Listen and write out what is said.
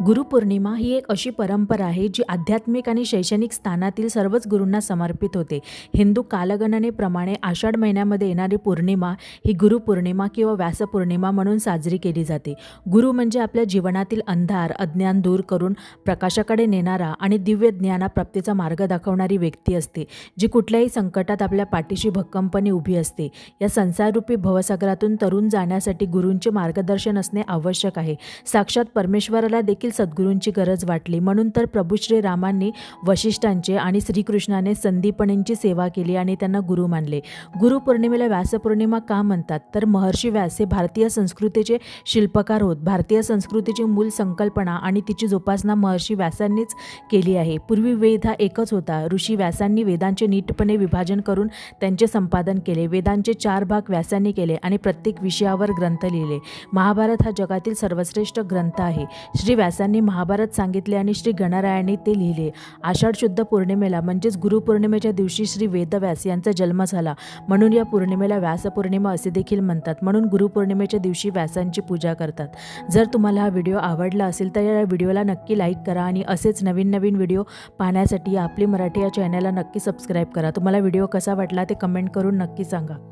गुरुपौर्णिमा ही एक अशी परंपरा आहे जी आध्यात्मिक आणि शैक्षणिक स्थानातील सर्वच गुरूंना समर्पित होते. हिंदू कालगणनेप्रमाणे आषाढ महिन्यामध्ये येणारी पौर्णिमा ही गुरुपौर्णिमा किंवा व्यासपौर्णिमा म्हणून साजरी केली जाते. गुरु म्हणजे आपल्या जीवनातील अंधार अज्ञान दूर करून प्रकाशाकडे नेणारा आणि दिव्य ज्ञानाप्राप्तीचा मार्ग दाखवणारी व्यक्ती असते जी कुठल्याही संकटात आपल्या पाठीशी भक्कमपणे उभी असते. या संसाररूपी भवसागरातून तरुण जाण्यासाठी गुरूंचे मार्गदर्शन असणे आवश्यक आहे. साक्षात परमेश्वराला देखील सद्गुरूंची गरज वाटली. म्हणून तर प्रभू श्रीरामांनी वशिष्ठांचे आणि श्रीकृष्णाने संदीपणींची सेवा केली आणि त्यांना गुरु मानले. गुरुपौर्णिमेला व्यासपौर्णिमा का म्हणतात? तर महर्षी व्यास हे भारतीय संस्कृतीचे शिल्पकार होत. भारतीय संस्कृतीची मूल संकल्पना आणि तिची जोपासना महर्षी व्यासांनीच केली आहे. पूर्वी वेद हा एकच होता. ऋषी व्यासांनी वेदांचे नीटपणे विभाजन करून त्यांचे संपादन केले. वेदांचे चार भाग व्यासांनी केले आणि प्रत्येक विषयावर ग्रंथ लिहिले. महाभारत हा जगातील सर्वश्रेष्ठ ग्रंथ आहे. श्री व्यास व्यासांनी महाभारत सांगितले आणि श्री गणरायांनी ते लिहिले. आषाढ शुद्ध पौर्णिमेला म्हणजेच गुरुपौर्णिमेच्या दिवशी श्री वेदव्यास यांचा जन्म झाला. म्हणून या पौर्णिमेला व्यासपौर्णिमा असे देखील म्हणतात. म्हणून गुरुपौर्णिमेच्या दिवशी व्यासांची पूजा करतात. जर तुम्हाला हा व्हिडिओ आवडला असेल तर या व्हिडिओला नक्की लाईक करा आणि असेच नवीन नवीन व्हिडिओ पाहण्यासाठी आपली मराठी या चॅनलला नक्की सबस्क्राईब करा. तुम्हाला व्हिडिओ कसा वाटला ते कमेंट करून नक्की सांगा.